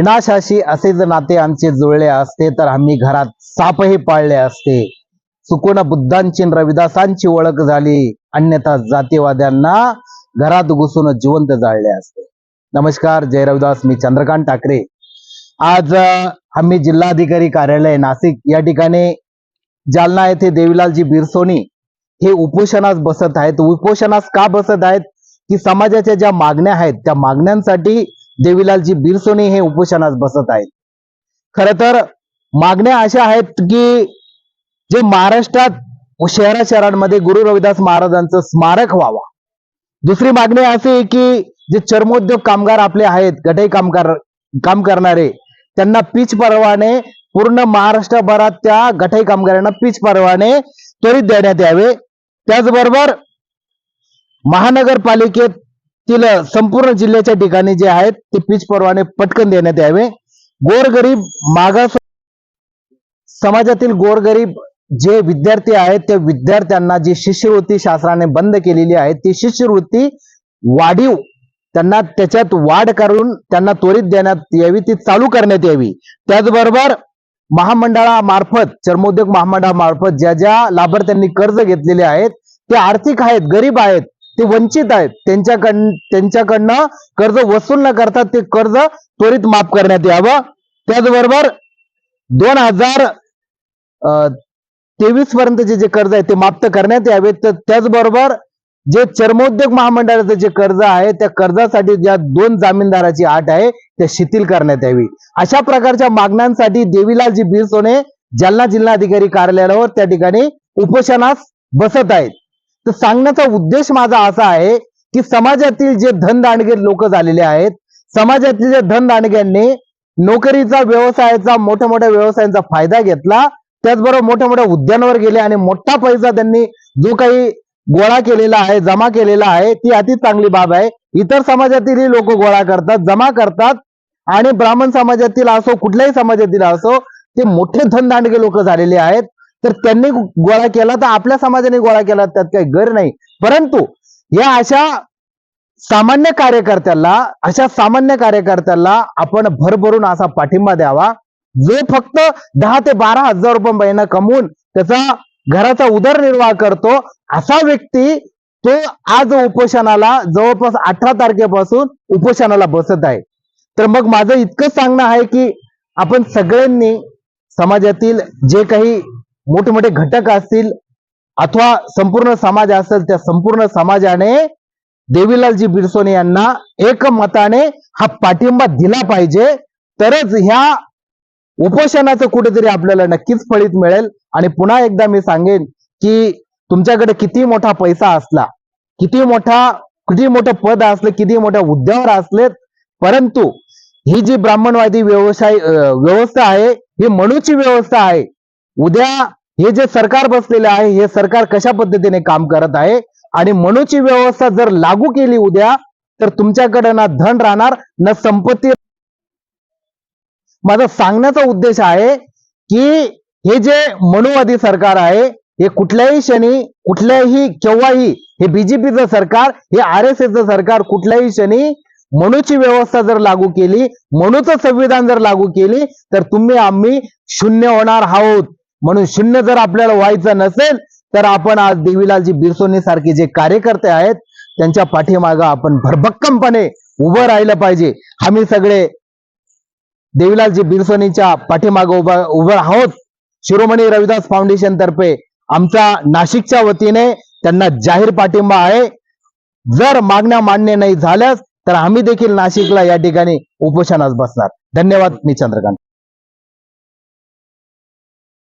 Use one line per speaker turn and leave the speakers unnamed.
विनाशाशी असे जर नाते आमचे जुळले असते तर आम्ही घरात सापही पाळले असते. चुकून बुद्धांची रविदासांची ओळख झाली. अन्यथा जातीवाद्यांना घरात घुसून जिवंत जाळले असते. नमस्कार जय रविदास. मी चंद्रकांत ठाकरे. आज आम्ही जिल्हाधिकारी कार्यालय नाशिक या ठिकाणी जालना येथे देवीलालजी बिरसोनी हे उपोषणास बसत आहेत. उपोषणास का बसत आहेत? की समाजाच्या ज्या मागण्या आहेत त्या मागण्यांसाठी देवीलालजी बिरसोनी हे उपोषणास बसत आहेत. खर तर मागण्या अशा आहेत की जे महाराष्ट्रात शहरा शहरांमध्ये गुरु रविदास महाराजांचं स्मारक व्हावा. दुसरी मागणी अशी आहे की जे चर्मोद्योग कामगार आपले आहेत गटई कामगार काम करणारे त्यांना पीच परवाने पूर्ण महाराष्ट्रभरात त्या गटाई कामगारांना पीच परवाने त्वरित देण्यात यावे. त्याचबरोबर महानगरपालिकेत महानगरपालिकेतील संपूर्ण जिल्ह्याच्या ठिकाणी जे आहेत ते पीच परवाने पटकन देण्यात यावे. गोरगरीब मागास समाजातील गोरगरीब जे विद्यार्थी आहेत त्या विद्यार्थ्यांना जी शिष्यवृत्ती शासनाने बंद केलेली आहे ती शिष्यवृत्ती वाढीव. त्यांना त्याच्यात वाढ करून त्यांना त्वरित देण्यात यावी ती चालू करण्यात यावी. त्याचबरोबर महामंडळामार्फत चर्मोद्योग महामंडळामार्फत ज्या ज्या लाभार्थ्यांनी कर्ज घेतलेले आहेत ते आर्थिक आहेत गरीब आहेत ते वंचित आहेत. त्यांच्याकडन त्यांच्याकडनं कर्ज वसूल न करता ते कर्ज त्वरित माफ करण्यात यावं. त्याचबरोबर दोन हजार तेवीस पर्यंतचे जे कर्ज आहे ते माफ करण्यात यावे तर त्याचबरोबर जे चर्मोद्योग महामंडळाचं जे कर्ज आहे त्या कर्जासाठी ज्या दोन जामीनदाराची आट आहे त्या शिथिल करण्यात यावी. अशा प्रकारच्या मागण्यांसाठी देवीलालजी बिरसोने जालना जिल्हाधिकारी कार्यालयावर त्या ठिकाणी उपोषणास बसत आहेत. तर सांगण्याचा उद्देश माझा असा आहे की समाजातील जे धनदांडगे लोक झालेले आहेत समाजातील जे धनदांडग्यांनी नोकरीचा व्यवसायाचा मोठ्या मोठ्या व्यवसायांचा फायदा घेतला त्याचबरोबर मोठ्या मोठ्या उद्यानावर गेले आणि मोठा पैसा त्यांनी जो काही गोळा केलेला आहे जमा केलेला आहे ती अति चांगली बाब आहे. इतर समाजातीलही लोक गोळा करतात जमा करतात आणि ब्राह्मण समाजातील असो कुठल्याही समाजातील असो ते मोठे धनदांडगे लोक झालेले आहेत. तर त्यांनी गोळा केला तर आपल्या समाजाने गोळा केला त्यात काही गर नाही. परंतु या अशा सामान्य कार्यकर्त्याला अशा सामान्य कार्यकर्त्याला आपण भरभरून असा पाठिंबा द्यावा. जो फक्त दहा ते बारा हजार रुपये महिना कमवून त्याचा घराचा उदरनिर्वाह करतो असा व्यक्ती तो आज उपोषणाला जवळपास अठरा तारखेपासून उपोषणाला बसत आहे. तर मग माझं इतकंच सांगणं आहे की आपण सगळ्यांनी समाजातील जे काही मोठे घटक असतील अथवा संपूर्ण समाज असेल त्या संपूर्ण समाजाने देवीलालजी बिरसोने यांना एकमताने हा पाठिंबा दिला पाहिजे. तरच ह्या उपोषणाचं कुठेतरी आपल्याला नक्कीच फळीत मिळेल. आणि पुन्हा एकदा मी सांगेन की तुमच्याकडे किती मोठा पैसा असला किती मोठा किती मोठं पद असलं किती मोठ्या उद्यावर असलेत परंतु ही जी ब्राह्मणवादी व्यवसाय व्यवस्था आहे ही मनुची व्यवस्था आहे. उद्या हे जे सरकार बसलेले आहे हे सरकार कशा पद्धतीने काम करत आहे? आणि मनुची व्यवस्था जर लागू केली उद्या तर तुमच्याकडे ना धन राहणार ना संपत्ती माझा सांगण्याचा उद्देश आहे की हे जे मनुवादी सरकार आहे हे कुठल्याही क्षणी कुठल्याही केव्हाही हे बीजेपीचं सरकार हे आर एस एसचं सरकार कुठल्याही क्षणी मनुची व्यवस्था जर लागू केली मनुचं संविधान जर लागू केली तर तुम्ही आम्ही शून्य होणार आहोत. म्हणून शून्य जर आपल्याला व्हायचं नसेल तर आपण आज देवीलालजी बिरसोनी सारखे जे कार्यकर्ते आहेत त्यांच्या पाठीमागं आपण भरभक्कमपणे उभं राहिलं पाहिजे. आम्ही सगळे देवीलालजी बिरसोनीच्या पाठीमागं उभं उभं आहोत. शिरोमणी रविदास फाउंडेशन तर्फे आमच्या नाशिकच्या वतीने त्यांना जाहीर पाठिंबा आहे. जर मागण्या मान्य नाही झाल्यास तर आम्ही देखील नाशिकला या ठिकाणी उपोषणास बसणार. धन्यवाद मी चंद्रकांत.